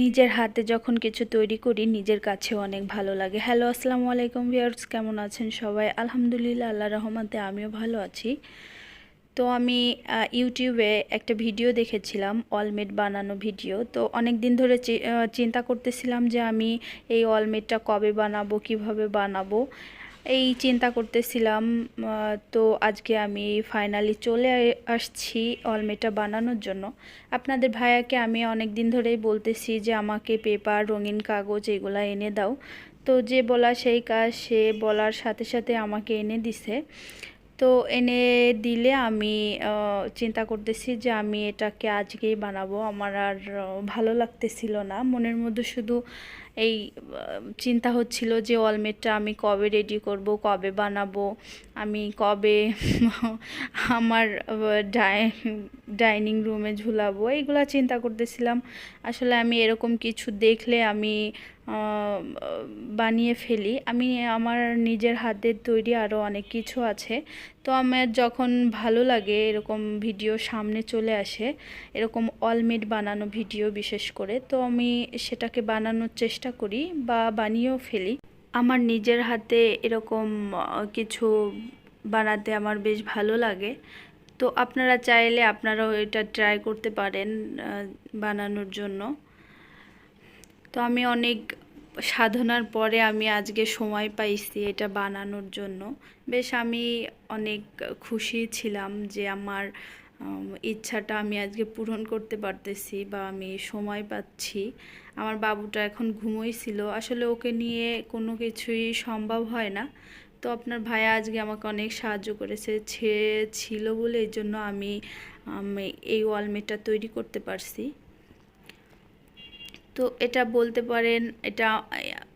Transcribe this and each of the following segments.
নিজের হাতে যখন কিছু তৈরি করি, নিজের কাছেও অনেক ভালো লাগে। হ্যালো আসসালামু আলাইকুম ভিউয়ার্স কেমন আছেন সবাই? আলহামদুলিল্লাহ আল্লাহ রহমতে আমিও ভালো আছি। তো আমি ইউটিউবে একটা ভিডিও দেখেছিলাম অলমেট বানানো ভিডিও তো অনেক দিন ধরে চিন্তা করতেছিলাম যে আমি এই অলমেটটা কবে বানাবো, কীভাবে বানাবো। এই চিন্তা করতেছিলাম তো আজকে আমি ফাইনালি চলে আসছি অলমেটা বানানোর জন্য। আপনাদের ভাইয়াকে আমি অনেক দিন ধরেই বলতেছি যে আমাকে পেপার রঙিন কাগজ এগুলো এনে দাও। তো যে বলা সেই কাজ, সে বলার সাথে সাথে আমাকে এনে দিছে। তো এনে দিলে আমি চিন্তা করতেছি যে আমি এটাকে আজকেই বানাবো। আমার আর ভালো লাগতেছিল না। মনের মধ্যে শুধু এই চিন্তা হচ্ছিল যে অলমেটটা আমি কবে রেডি করব, কবে বানাবো? আমি কবে আমার ডাই, ডাইনিং রুমে ঝুলাবো? এইগুলা চিন্তা করতেছিলাম। আসলে আমি এরকম কিছু দেখলে আমি বানিয়ে ফেলি। আমি আমার নিজের হাতের তৈরি আরও অনেক কিছু আছে। তো আমার যখন ভালো লাগে এরকম ভিডিও সামনে চলে আসে, এরকম অলমেড বানানো ভিডিও বিশেষ করে, তো আমি সেটাকে বানানোর চেষ্টা করি বা বানিয়েও ফেলি। আমার নিজের হাতে এরকম কিছু বানাতে আমার বেশ ভালো লাগে। তো আপনারা চাইলে আপনারাও এটা ট্রাই করতে পারেন বানানোর জন্য। তো আমি অনেক সাধনার পরে আমি আজকে সময় পাইছি এটা বানানোর জন্য। বেশ আমি অনেক খুশি ছিলাম যে আমার ইচ্ছাটা আমি আজকে পূরণ করতে পারতেছি বা আমি সময় পাচ্ছি। আমার বাবুটা এখন ঘুমোইছিল আসলে ওকে নিয়ে কোনো কিছুই সম্ভব হয় না। তো আপনার ভাইয়া আজকে আমাকে অনেক সাহায্য করেছে। ছে ছিল বলে এই জন্য আমি এই ওয়ালমেটটা তৈরি করতে পারছি। তো এটা বলতে পারেন, এটা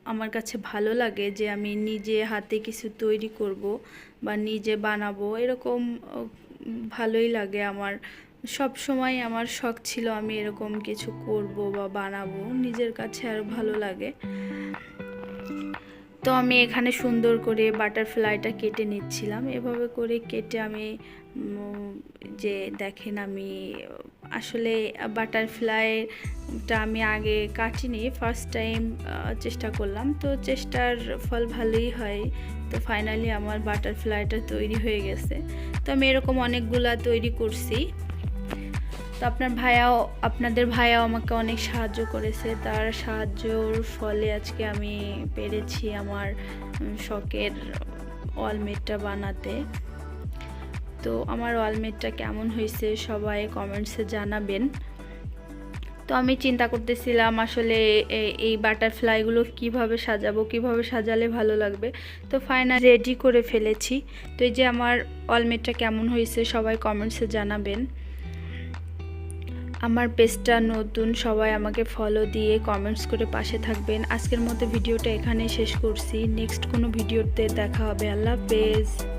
আমার কাছে ভালো লাগে যে আমি নিজে হাতে কিছু তৈরি করব বা নিজে বানাবো। এরকম ভালোই লাগে আমার। সব সময় আমার শখ ছিল আমি এরকম কিছু করব বা বানাবো। নিজের কাছে আরও ভালো লাগে। তো আমি এখানে সুন্দর করে বাটারফ্লাইটা কেটে নিচ্ছিলাম। এভাবে করে কেটে আমি যে দেখেন আমি, আসলে বাটারফ্লাইটা আমি আগে কাটিনি ফার্স্ট টাইম চেষ্টা করলাম। তো চেষ্টার ফল ভালোই হয়। তো ফাইনালি আমার বাটারফ্লাইটা তৈরি হয়ে গেছে। তো আমি এরকম অনেকগুলা তৈরি করছি। তো আপনার ভাইয়াও, আপনাদের ভাইয়াও আমাকে অনেক সাহায্য করেছে। তার সাহায্যর ফলে আজকে আমি পেরেছি আমার শখের ওয়ালমেটটা বানাতে। তো আমার ওয়ালমেটটা কেমন হয়েছে সবাই কমেন্টসে জানাবেন। তো আমি চিন্তা করতেছিলাম আসলে এই বাটারফ্লাইগুলো কীভাবে সাজাবো, কীভাবে সাজালে ভালো লাগবে। তো ফাইনাল রেডি করে ফেলেছি। তো এই যে আমার অলমেটটা কেমন হয়েছে সবাই কমেন্টসে জানাবেন। আমার পেজটা নতুন, সবাই আমাকে ফলো দিয়ে কমেন্টস করে পাশে থাকবেন। আজকের মতো ভিডিওটা এখানে শেষ করছি। নেক্সট কোনো ভিডিওতে দেখা হবে। আল্লাহ হাফেজ।